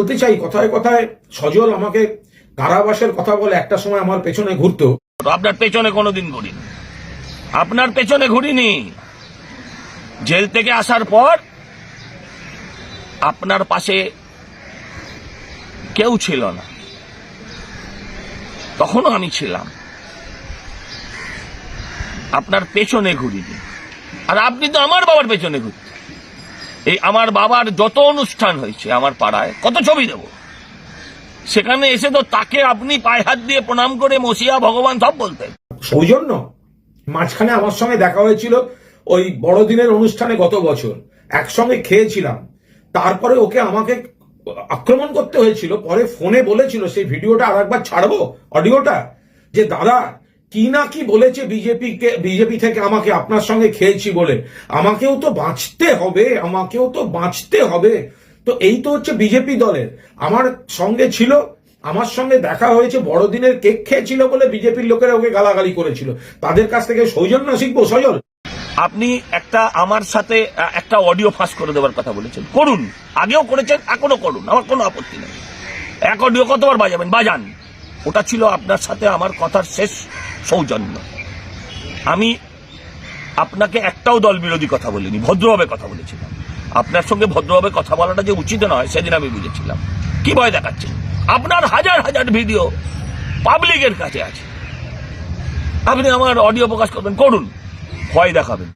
বলতে চাই, কথায় কথায় সজল আমাকে কারাবাসের কথা বলে একটা সময় আমার পেছনে ঘুরতো। আপনার পেছনে কোনোদিন ঘুরিনি। আপনার পেছনে ঘুরিনি। জেল থেকে আসার পর আপনার পাশে কেউ ছিল না। তখনও আমি ছিলাম। আপনার পেছনে ঘুরিনি। আর আপনি তো আমার বাবার পেছনে ঘুরতেন। এই আমার বাবার যত অনুষ্ঠান হয়েছে আমার পাড়ায়, কত ছবি দেব? সেখানে এসে তো তাকে আপনি পায়ে হাত দিয়ে প্রণাম করে মসিয়া, ভগবান সব বলতেন। সৌজন্য, মাঝখানে আমার সঙ্গে দেখা হয়েছিল ওই বড়দিনের অনুষ্ঠানে গত বছর। একসঙ্গে খেয়েছিলাম। তারপরে ওকে আমাকে আক্রমণ করতে হয়েছিল। পরে ফোনে বলেছিল, সেই ভিডিওটা আর একবার ছাড়বো, অডিওটা? যে, দাদা কি না কি বলেছে বিজেপি কে, বিজেপি থেকে আমাকে আপনার সঙ্গে খেয়েছি বলে? আমাকেও তো বাঁচতে হবে, আমাকেও তো বাঁচতে হবে। তো এই তো হচ্ছে বিজেপি দলের। আমার সঙ্গে ছিল, আমার সঙ্গে দেখা হয়েছে, বড়দিনের কেক খেয়েছিল বলে বিজেপির লোকেরা ওকে গালাগালি করেছিল। তাদের কাছ থেকে সৌজন্য শিখব, সজল। আপনি একটা আমার সাথে, একটা অডিও ফাঁস করে দেওয়ার কথা বলেছেন। করুন। আগেও করেছেন এখনও করুন। আমার কোনো আপত্তি নেই। এক অডিও কতবার বাজাবেন? বাজান। ওটা ছিল আপনার সাথে আমার কথার শেষ সৌজন্য। আমি আপনাকে একটাও দল বিরোধী কথা বলিনি, ভদ্রভাবে কথা বলেছিলাম। আপনার সঙ্গে ভদ্রভাবে কথা বলাটা যে উচিত নয়, সেদিন আমি বুঝেছিলাম। কি ভয় দেখাচ্ছেন? আপনার হাজার হাজার ভিডিও পাবলিকের কাছে আছে। আপনি আমার অডিও প্রকাশ করবেন, করুন, ভয় দেখাবেন।